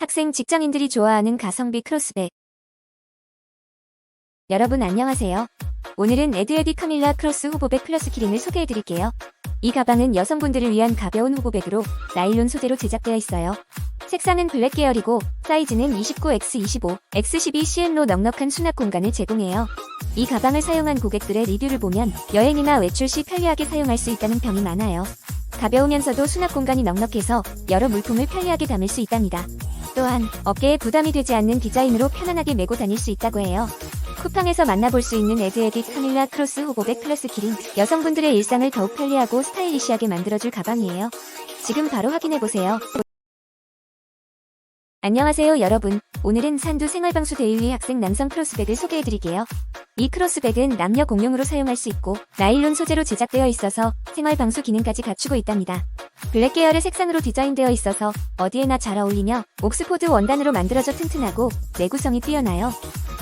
학생 직장인들이 좋아하는 가성비 크로스백. 여러분 안녕하세요. 오늘은 에드에디 카밀라 크로스 후보백 플러스 키링을 소개해드릴게요. 이 가방은 여성분들을 위한 가벼운 후보백으로 나일론 소재로 제작되어 있어요. 색상은 블랙 계열이고 사이즈는 29X25, X12CM로 넉넉한 수납 공간을 제공해요. 이 가방을 사용한 고객들의 리뷰를 보면 여행이나 외출 시 편리하게 사용할 수 있다는 평이 많아요. 가벼우면서도 수납 공간이 넉넉해서 여러 물품을 편리하게 담을 수 있답니다. 또한 어깨에 부담이 되지 않는 디자인으로 편안하게 메고 다닐 수 있다고 해요. 쿠팡에서 만나볼 수 있는 에드에딕 카밀라 크로스 후보백 플러스 키링 여성분들의 일상을 더욱 편리하고 스타일리시하게 만들어줄 가방이에요. 지금 바로 확인해보세요. 안녕하세요 여러분. 오늘은 산두 생활방수 데일리 학생 남성 크로스백을 소개해드릴게요. 이 크로스백은 남녀 공용으로 사용할 수 있고 나일론 소재로 제작되어 있어서 생활방수 기능까지 갖추고 있답니다. 블랙 계열의 색상으로 디자인되어 있어서 어디에나 잘 어울리며 옥스포드 원단으로 만들어져 튼튼하고 내구성이 뛰어나요.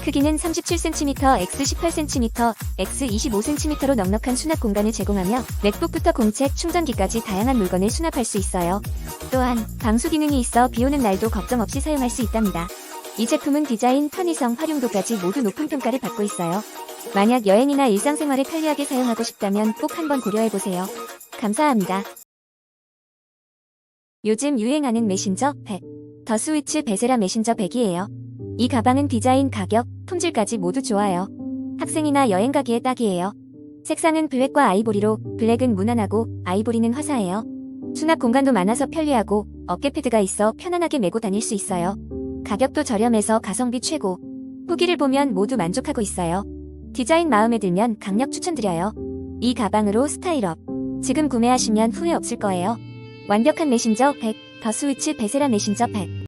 크기는 37cm, X18cm, X25cm로 넉넉한 수납 공간을 제공하며 맥북부터 공책, 충전기까지 다양한 물건을 수납할 수 있어요. 또한 방수 기능이 있어 비 오는 날도 걱정 없이 사용할 수 있답니다. 이 제품은 디자인, 편의성, 활용도까지 모두 높은 평가를 받고 있어요. 만약 여행이나 일상생활에 편리하게 사용하고 싶다면 꼭 한번 고려해보세요. 감사합니다. 요즘 유행하는 메신저 100. 더 스위치 베세라 메신저 100이에요. 이 가방은 디자인, 가격, 품질까지 모두 좋아요. 학생이나 여행 가기에 딱이에요. 색상은 블랙과 아이보리로 블랙은 무난하고 아이보리는 화사해요. 수납 공간도 많아서 편리하고 어깨 패드가 있어 편안하게 메고 다닐 수 있어요. 가격도 저렴해서 가성비 최고. 후기를 보면 모두 만족하고 있어요. 디자인 마음에 들면 강력 추천드려요. 이 가방으로 스타일업. 지금 구매하시면 후회 없을 거예요. 완벽한 메신저 100, 더 스위치 베세라 메신저 100.